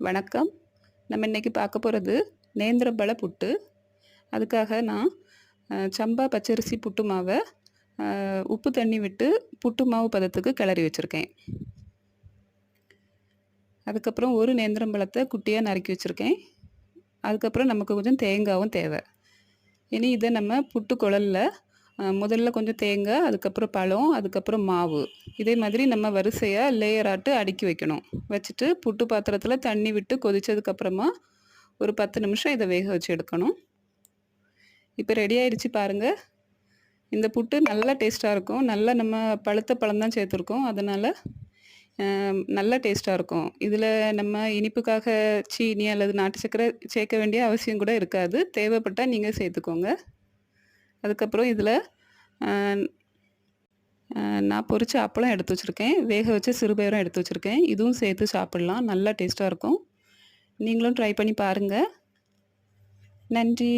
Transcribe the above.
வணக்கம். நம்ம இன்றைக்கி பார்க்க போகிறது நேந்திரம்பழ புட்டு. அதுக்காக நான் சம்பா பச்சரிசி புட்டு மாவை உப்பு தண்ணி விட்டு புட்டு மாவு பதத்துக்கு கிளறி வச்சுருக்கேன். அதுக்கப்புறம் ஒரு நேந்திரம்பழத்தை குட்டியாக நறுக்கி வச்சுருக்கேன். அதுக்கப்புறம் நமக்கு கொஞ்சம் தேங்காவும் தேவை. இனி இதை நம்ம புட்டு குழல்ல முதல்ல கொஞ்சம் தேங்காய் அதுக்கப்புறம் பழம் அதுக்கப்புறம் மாவு. இதே மாதிரி நம்ம வரிசையாக லேயராட்டு அடுக்கி வைக்கணும். வச்சுட்டு புட்டு பாத்திரத்தில் தண்ணி விட்டு கொதிச்சதுக்கப்புறமா ஒரு பத்து நிமிஷம் இதை வேக வச்சு எடுக்கணும். இப்போ ரெடி ஆயிடுச்சு பாருங்கள் இந்த புட்டு நல்லா டேஸ்ட்டாக இருக்கும். நல்லா நம்ம பழுத்த பழம் தான் சேர்த்துருக்கோம். அதனால் நல்ல டேஸ்ட்டாக இருக்கும். இதில் நம்ம இனிப்புக்காக சீனி அல்லது நாட்டு சர்க்கரை சேர்க்க வேண்டிய அவசியம் கூட இருக்காது. தேவைப்பட்டால் நீங்கள் சேர்த்துக்கோங்க. அதுக்கப்புறம் இதில் நான் பொறிச்ச அப்பளம் எடுத்து வச்சுருக்கேன். வேக வச்ச சிறுபயரும் எடுத்து வச்சுருக்கேன். இதுவும் சேர்த்து சாப்பிட்லாம். நல்லா டேஸ்ட்டாக இருக்கும். நீங்களும் ட்ரை பண்ணி பாருங்கள் நன்றி.